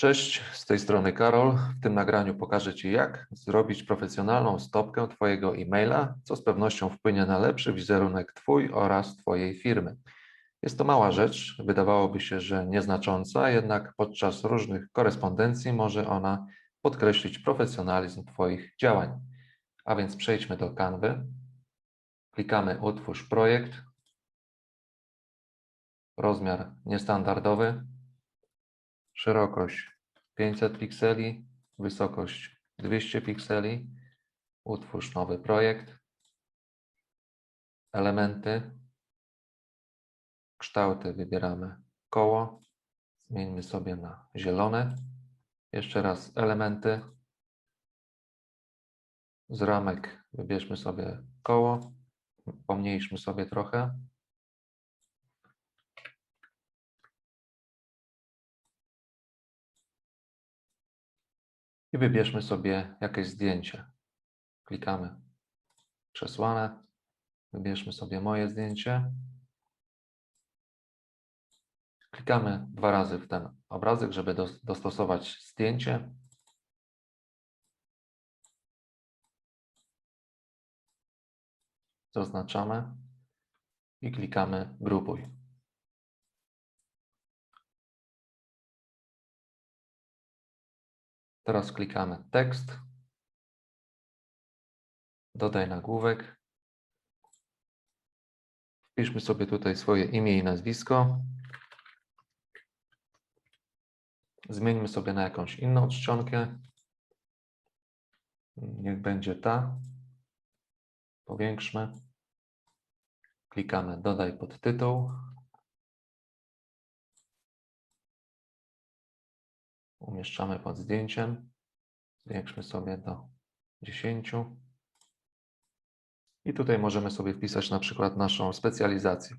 Cześć, z tej strony Karol. W tym nagraniu pokażę Ci, jak zrobić profesjonalną stopkę Twojego e-maila, co z pewnością wpłynie na lepszy wizerunek Twój oraz Twojej firmy. Jest to mała rzecz, wydawałoby się, że nieznacząca, jednak podczas różnych korespondencji może ona podkreślić profesjonalizm Twoich działań. A więc przejdźmy do kanwy. Klikamy Utwórz projekt. Rozmiar niestandardowy. Szerokość 500 pikseli, wysokość 200 pikseli. Utwórz nowy projekt. Elementy. Kształty wybieramy koło. Zmieńmy sobie na zielone. Jeszcze raz elementy. Z ramek wybierzmy sobie koło. Pomniejszmy sobie trochę. I wybierzmy sobie jakieś zdjęcie. Klikamy przesłane. Wybierzmy sobie moje zdjęcie. Klikamy dwa razy w ten obrazek, żeby dos- dostosować zdjęcie. Zaznaczamy i klikamy grupuj. Teraz klikamy tekst. Dodaj nagłówek. Wpiszmy sobie tutaj swoje imię i nazwisko. Zmieńmy sobie na jakąś inną czcionkę. Niech będzie ta. Powiększmy. Klikamy dodaj podtytuł. Umieszczamy pod zdjęciem. Zwiększmy sobie do 10. I tutaj możemy sobie wpisać na przykład naszą specjalizację.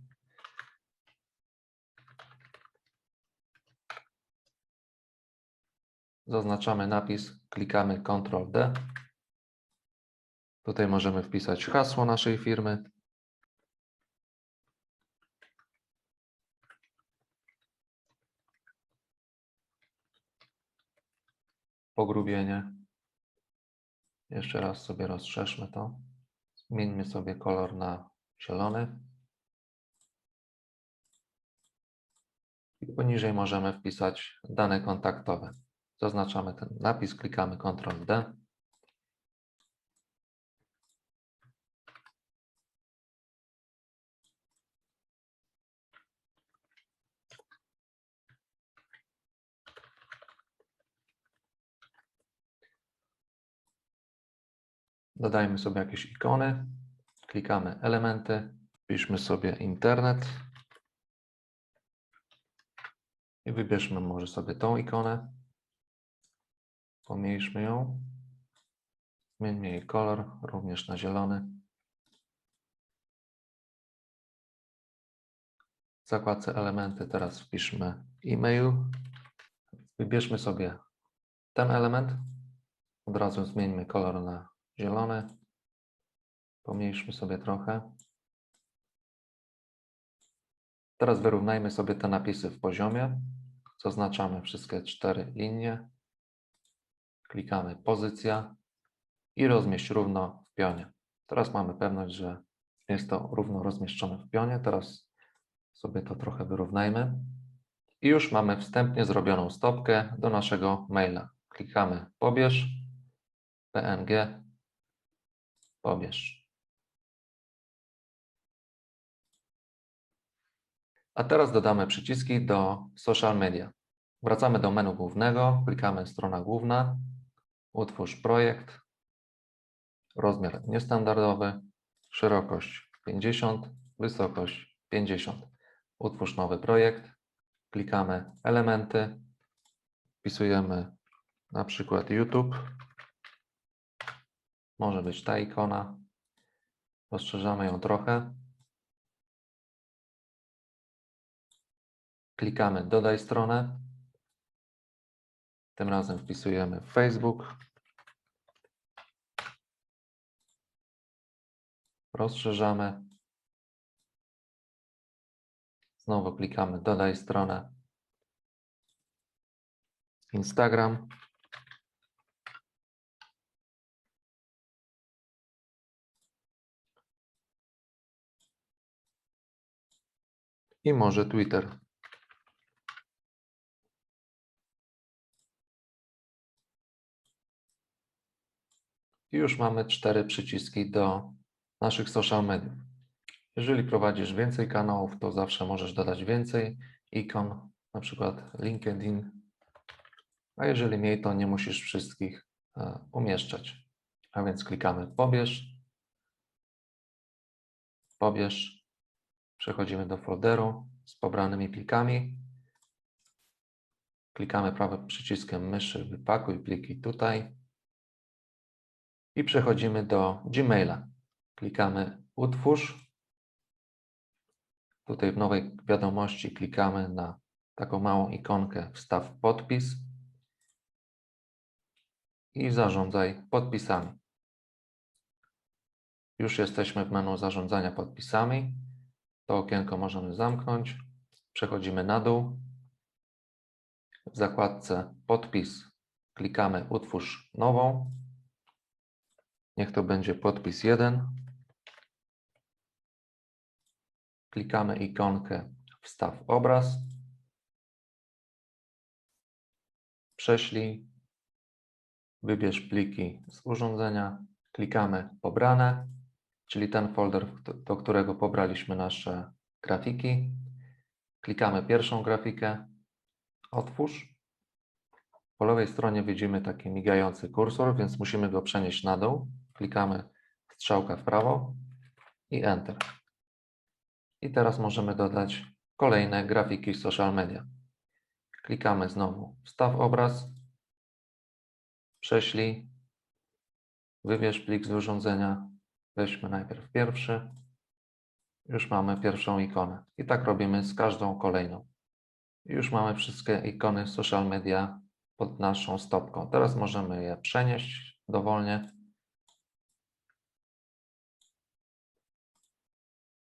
Zaznaczamy napis, klikamy Ctrl D. Tutaj możemy wpisać hasło naszej firmy. Pogrubienie. Jeszcze raz sobie rozszerzmy to. Zmieńmy sobie kolor na zielony. I poniżej możemy wpisać dane kontaktowe. Zaznaczamy ten napis, klikamy Ctrl D. Dodajmy sobie jakieś ikony. Klikamy elementy. Wpiszmy sobie internet. I wybierzmy może sobie tą ikonę. Pomniejszmy ją. Zmieńmy jej kolor również na zielony. W zakładce elementy teraz wpiszmy e-mail. Wybierzmy sobie ten element. Od razu zmieńmy kolor na zielony. Pomniejszmy sobie trochę. Teraz wyrównajmy sobie te napisy w poziomie. Zaznaczamy wszystkie cztery linie. Klikamy pozycja i rozmieść równo w pionie. Teraz mamy pewność, że jest to równo rozmieszczone w pionie. Teraz sobie to trochę wyrównajmy. I już mamy wstępnie zrobioną stopkę do naszego maila. Klikamy pobierz, PNG, pobierz. A teraz dodamy przyciski do social media. Wracamy do menu głównego, klikamy strona główna, utwórz projekt, rozmiar niestandardowy, szerokość 50, wysokość 50. Utwórz nowy projekt, klikamy elementy, wpisujemy na przykład YouTube, może być ta ikona, rozszerzamy ją trochę, klikamy dodaj stronę, tym razem wpisujemy Facebook. Rozszerzamy. Znowu klikamy dodaj stronę. Instagram. I może Twitter. I już mamy cztery przyciski do naszych social mediów. Jeżeli prowadzisz więcej kanałów, to zawsze możesz dodać więcej ikon, na przykład LinkedIn. A jeżeli mniej, to nie musisz wszystkich e, umieszczać. A więc klikamy pobierz, pobierz, przechodzimy do folderu z pobranymi plikami. Klikamy prawym przyciskiem myszy, wypakuj pliki tutaj i przechodzimy do Gmaila. Klikamy utwórz. Tutaj w nowej wiadomości klikamy na taką małą ikonkę wstaw podpis i zarządzaj podpisami. Już jesteśmy w menu zarządzania podpisami. To okienko możemy zamknąć. Przechodzimy na dół. W zakładce podpis klikamy utwórz nową. Niech to będzie podpis 1. Klikamy ikonkę wstaw obraz. Prześlij. Wybierz pliki z urządzenia. Klikamy pobrane, czyli ten folder, do którego pobraliśmy nasze grafiki. Klikamy pierwszą grafikę. Otwórz. Po lewej stronie widzimy taki migający kursor, więc musimy go przenieść na dół. Klikamy strzałkę w prawo i Enter. I teraz możemy dodać kolejne grafiki social media. Klikamy znowu wstaw obraz, prześlij, wybierz plik z urządzenia, weźmy najpierw pierwszy. Już mamy pierwszą ikonę. I tak robimy z każdą kolejną. Już mamy wszystkie ikony social media pod naszą stopką. Teraz możemy je przenieść dowolnie.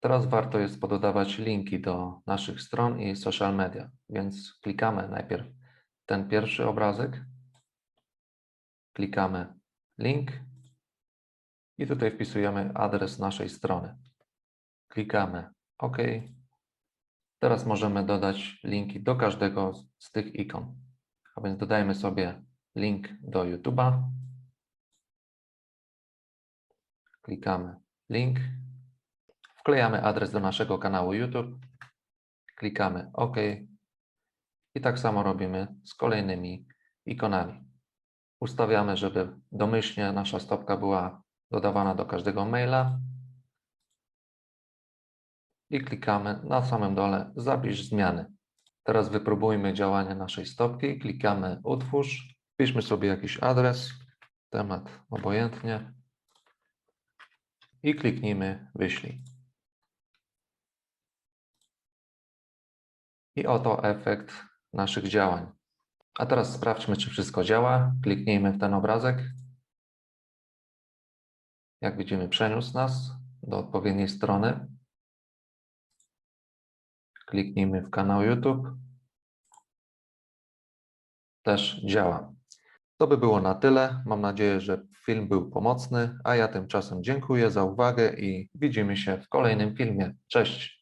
Teraz warto jest pododawać linki do naszych stron i social media, więc klikamy najpierw ten pierwszy obrazek, klikamy link i tutaj wpisujemy adres naszej strony. Klikamy OK. Teraz możemy dodać linki do każdego z tych ikon. A więc dodajmy sobie link do YouTube'a. Klikamy link. Wklejamy adres do naszego kanału YouTube. Klikamy OK. I tak samo robimy z kolejnymi ikonami. Ustawiamy, żeby domyślnie nasza stopka była dodawana do każdego maila. I klikamy na samym dole Zapisz zmiany. Teraz wypróbujmy działanie naszej stopki. Klikamy Utwórz. Wpiszmy sobie jakiś adres, temat obojętnie i kliknijmy Wyślij. I oto efekt naszych działań. A teraz sprawdźmy, czy wszystko działa. Kliknijmy w ten obrazek. Jak widzimy, przeniósł nas do odpowiedniej strony. Kliknijmy w kanał YouTube. Też działa. To by było na tyle. Mam nadzieję, że film był pomocny, a ja tymczasem dziękuję za uwagę i widzimy się w kolejnym filmie. Cześć!